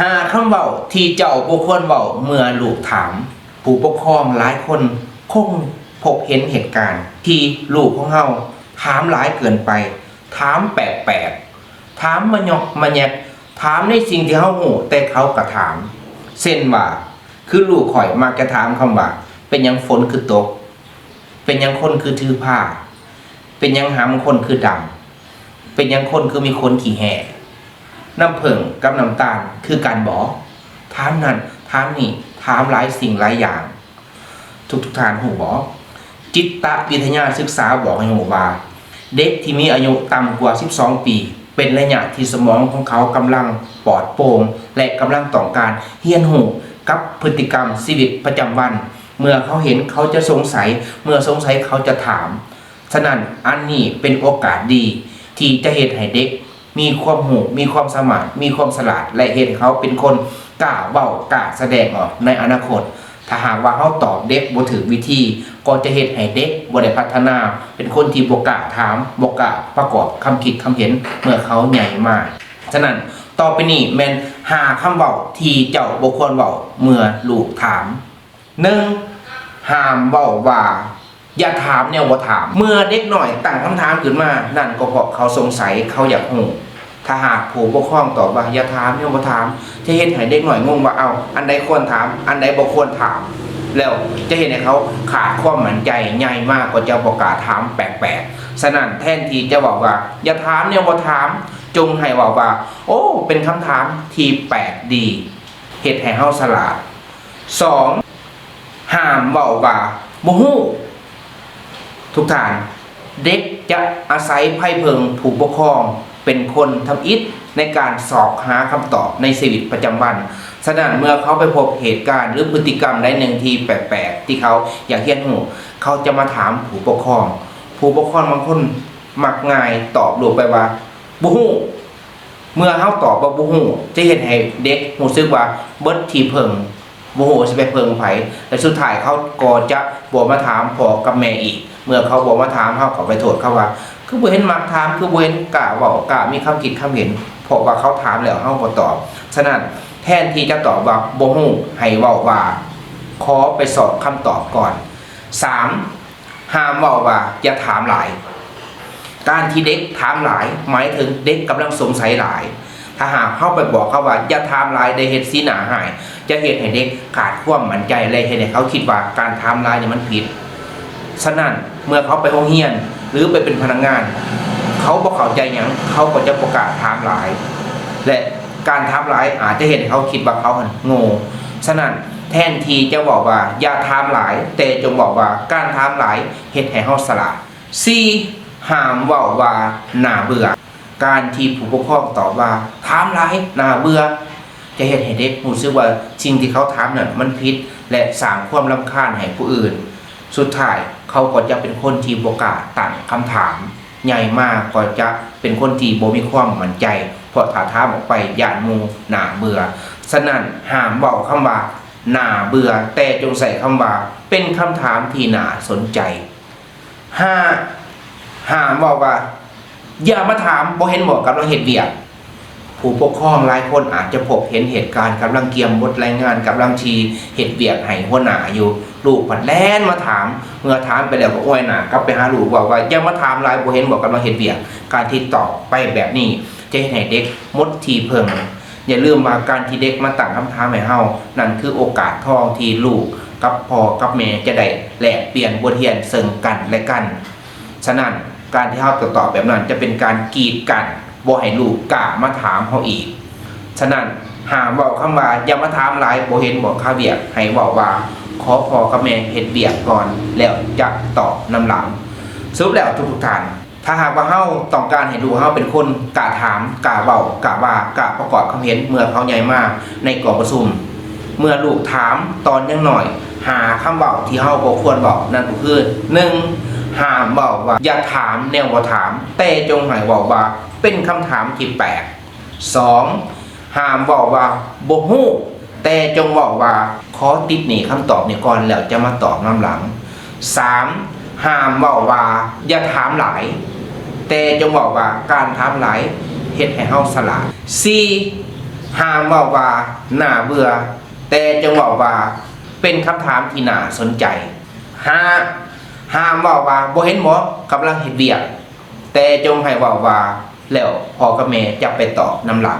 หาคำเว้าที่เจ้าบ่ควรเว้าเมื่อลูกถาม ผู้ปกครองหลายคนคงพบเห็นเหตุการณ์ ที่ลูกของเฮาถามหลายเกินไป ถามแปลกๆถามมะยอกมะแยกถามในสิ่งที่เฮาหูแต่เขาก็ถาม เส้นว่าคือลูกข่อยมากจะถามคำว่า เป็นยังฝนคือตก เป็นยังคนคือถือผ้า เป็นยังหำคนคือดำเป็นยังคนคือมีคนขี่แห่ น้ำผึ้งกับน้ำตาลคือการบอกถามนั่นถามนี่ถามหลายสิ่งหลายอย่าง ทุกทุกทานหูบอกจิตตะวิทยาศึกษาบอกให้หูว่า เด็กที่มีอายุต่ำกว่า 12 ปี เป็นระยะที่สมองของเขากำลังปลอดโปร่งและกำลังต้องการเฮียนหูกับพฤติกรรมชีวิตประจำวัน เมื่อเขาเห็นเขาจะสงสัย เมื่อสงสัยเขาจะถาม ฉะนั้นอันนี้เป็นโอกาสดี ที่จะเหตุให้เด็ก มีความหูมีความสามารถมีความฉลาดและเห็นเขาเป็นคนกล้าเบ้ากล้าแสดงออกในอนาคต ถ้าหากว่าเขาตอบเด็กบ่ถือวิธี ก็จะเหตุให้เด็กบ่ได้พัฒนา เป็นคนที่บ่กล้าถามบ่กล้าประกอบคำคิดคำเห็นเมื่อเขาใหญ่มากฉะนั้นต่อไปนี้แม่นหาคำเว้าที่เจ้าบ่ควรเว้าเมื่อลูกถามหนึ่งห้ามเว้าว่า อย่าถามแนวบ่ถาม เมื่อเด็กหน่อยตั้งคำถามขึ้นมา นั่นก็เพราะเขาสงสัยเขาอยากรู้ถ้าหากผู้ปกครองตอบว่าอย่าถามแนวบ่ถาม จะเห็นให้เด็กหน่อยงงว่าเอา อันใดควรถาม อันใดบ่ควรถาม แล้วจะเห็นให้เขาขาดความมั่นใจใหญ่มากกว่าจะประกาศถามแปลกๆฉะนั้นแทนทีจะบอกว่า อย่าถามแนวบ่ถาม จงให้บอกว่า โอ้ เป็นคำถามที่แปลกดีเฮ็ดให้เฮาสลาดสองห้ามเว้าว่าบ่ฮู้ ทุกท่าน เด็กจะอาศัยไพ่เพิงผู้ปกครอง เป็นคนทำอิฐในการสอบหาคำตอบในชีวิตประจำวันฉะนั้นเมื่อเขาไปพบเหตุการณ์หรือพฤติกรรมใดหนึ่งที่แปลกๆที่เขาอยากเฮียนหูเขาจะมาถามผู้ปกครอง ผู้ปกครองบางคนมักง่ายตอบลูกไปว่าบูฮูเมื่อเขาตอบว่าบูฮูจะเห็นให้เด็กรู้สึกว่าเบิดทีเพิงโมโหจะไปเพิงไผแต่สุดท้ายเขาก็จะบอกมาถามพ่อกับแม่อีก เมื่อเขาบอกมาถามเขาก็ไปโทษเขาว่า คือบ่เห็นมักถามคือบ่เห็นกล้าเว้ากล้ามีคำคิดคำเห็นเพราะว่าเขาถามแล้วเฮาบ่ตอบฉะนั้นแทนที่จะตอบว่าบ่ฮู้ให้เว้าว่าขอไปสอบคำตอบก่อน 3. ห้ามเว้าว่าอย่าถามหลาย การที่เด็กถามหลาย หมายถึงเด็กกำลังสงสัยหลายถ้าหากเข้าไปบอกเขาว่าอย่าถามหลายได้เฮ็ดสีหนาหาย จะเห็นให้เด็กขาดความมั่นใจเลยเห็นให้เขาคิดว่าการทำลายเนี่ยมันผิดฉะนั้น เมื่อเขาไปห้องเฮียน หรือไปเป็นพนักงาน เขาบอกเข้าใจอย่างเขาก็จะประกาศทำลาย และการทำลายอาจจะเห็นเขาคิดว่าเขาหันโง่ฉะนั้นแทนทีจะบอกว่าอย่าทำหลาย แต่จงบอกว่าการทำหลายเห็นให้เขาสละสี่ห้ามว่าว่าหนาเบื่อ การที่ผู้ปกครองตอบว่าถามหลายหนาเบื่อจะเห็นให้เด็กรู้สึกว่าสิ่งที่เขาถามนั้นมันผิด และสร้างความรำคาญให้ผู้อื่น สุดท้าย เขาก็จะเป็นคนที่บกล้าตั้งคำถาม ใหญ่มากก็จะเป็นคนที่บ่มีความมั่นใจเพราะถ้าถามออกไปย่านมูหนาเบื่อฉะนั้นห้ามบอกคำว่าหนาเบื่อ แต่จงใส่คำว่า เป็นคำถามที่หนาสนใจห้าห้ามบอกว่า อย่ามาถามบ่เห็นบอกกำลังเห็นเวียกผู้ปกครองหลายคนอาจจะพบเห็นเหตุการณ์กำลังเกียมบทรายงานกำลังทีเหตุเบียกให้หัวหน้าอยู่ ลูกผัดแล่นมาถาม เมื่อถามไปแล้วก็อ้วยหนากลับไปหาลูกบอกว่าอย่ามาถามลายบ่เห็นบอกกำลังเหตุเบียกการที่ตอบไปแบบนี้จะเห็นให้เด็กมดทีเพิ่มอย่าลืมว่าการที่เด็กมาตั้งคำถามให้เฮานั่นคือโอกาสทองที่ลูกกับพ่อกับแม่จะได้แลกเปลี่ยนบทเรียนเซึ่งกันและกัน ฉะนั้นการที่เขาตอบแบบนั้นจะเป็นการกีดกันบ่ให้ลูกกล้ามาถามเขาอีก ฉะนั้นหาบอกคำว่าอย่ามาถามหลายบ่เห็นบอกค่าเบียกให้บอกว่า ขอพอกับแม่เฮ็ดเบียกก่อนแล้วจะตอบนำหลังสรุปแล้วทุกๆท่าน ถ้าหากว่าเฮาต้องการให้ลูเฮาเป็นคนกล้าถามกล้าเว้ากล้าว่ากล้าประกอบคำเห็นเมื่อเขาใหญ่มากในกองประชุม เมื่อลูกถามตอนยังหน่อย หาคำเบาที่เฮาบ่ควรบอกนั่นก็คือหนึ่งห้ามเบอกว่า อย่าถามแนวบ่ถาม แต่จงให้บอกว่าเป็นคำถามที่แปลกสองห้ามเบอกว่าบ่ฮู้ แต่จงบอกว่าขอติดหนีคำตอบนี้ก่อนแล้วจะมาตอบน้ำหลังสามห้ามบอกว่าอย่าถามหลาย แต่จงบอกว่าการถามหลายเฮ็ดให้เฮาสลาดสี่ห้ามเว่าว่าหน่าเบื่อ แต่จงเว่าว่าเป็นคำถามที่น่าสนใจห้าห้ามเว่าว่าบ่เห็นหมอกำลังเฮ็ดเวียกแต่จงให้เว่าว่าแล้วพ่อกับแม่จะไปตอบนำหลัง